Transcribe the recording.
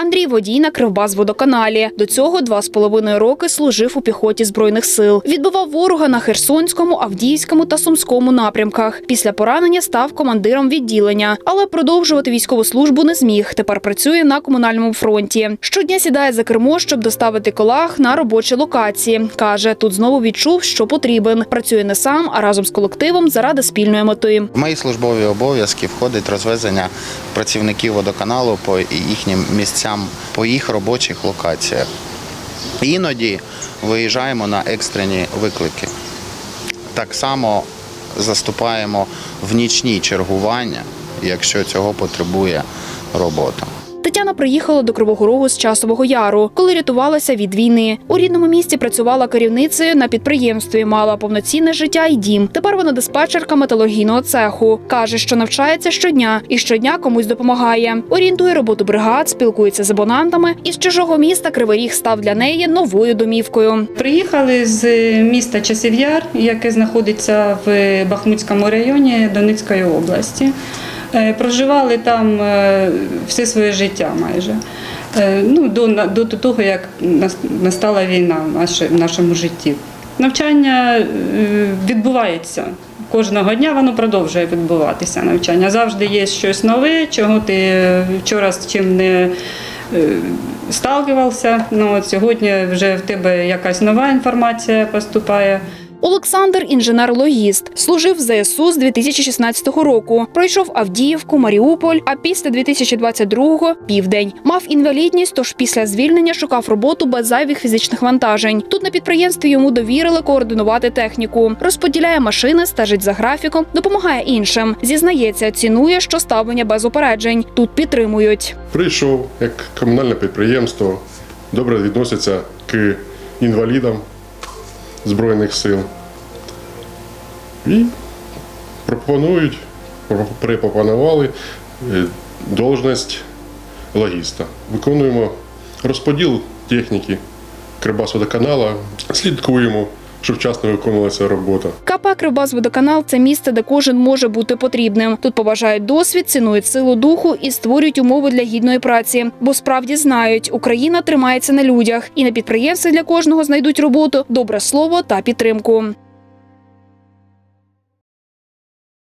Андрій водій на Кривбазводоканалі. До цього два з половиною роки служив у піхоті збройних сил. Відбивав ворога на Херсонському, Авдіївському та Сумському напрямках. Після поранення став командиром відділення, але продовжувати військову службу не зміг. Тепер працює на комунальному фронті. Щодня сідає за кермо, щоб доставити колег на робочі локації. каже, тут знову відчув, що потрібен. Працює не сам, а разом з колективом заради спільної мети. Мої службові обов'язки входить розвезення працівників водоканалу по їхнім місцям, по їх робочих локаціях. Іноді виїжджаємо на екстрені виклики. Так само заступаємо в нічні чергування, якщо цього потребує робота. Тетяна приїхала до Кривого Рогу з часового яру, коли рятувалася від війни. У рідному місті працювала керівницею на підприємстві, мала повноцінне життя і дім. Тепер вона диспетчерка металургійного цеху. каже, що навчається щодня і щодня комусь допомагає. Орієнтує роботу бригад, спілкується з абонантами. Із чужого міста Кривий Ріг став для неї новою домівкою. Приїхали з міста Часів Яр, яке знаходиться в Бахмутському районі Донецької області. Е, Проживали там е, все своє життя майже. Е, Ну, до, до того, як настала війна в нашому житті. Навчання відбувається. Кожного дня воно продовжує відбуватися навчання. Завжди є щось нове, чого ти вчора з чим не сталкивався. Ну, от сьогодні вже в тебе якась нова інформація поступає. Олександр інженер-логіст, служив в ЗСУ з 2016 року. Пройшов Авдіївку, Маріуполь, а після 2022-го – південь. Мав інвалідність, тож після звільнення шукав роботу без зайвих фізичних вантажень. Тут на підприємстві йому довірили координувати техніку. Розподіляє машини, стежить за графіком, допомагає іншим. Зізнається, цінує, що ставлення без упереджень. Тут підтримують. Прийшов як комунальне підприємство, добре відноситься к інвалідам Збройних сил. І пропонують, припропонували е, должність логіста. Виконуємо розподіл техніки Кривбасводоканала, слідкуємо, щоб вчасно виконувалася робота. КП «Кривбазводоканал» – це місце, де кожен може бути потрібним. Тут поважають досвід, цінують силу духу і створюють умови для гідної праці. Бо справді знають, Україна тримається на людях, і на підприємстві для кожного знайдуть роботу, добре слово та підтримку.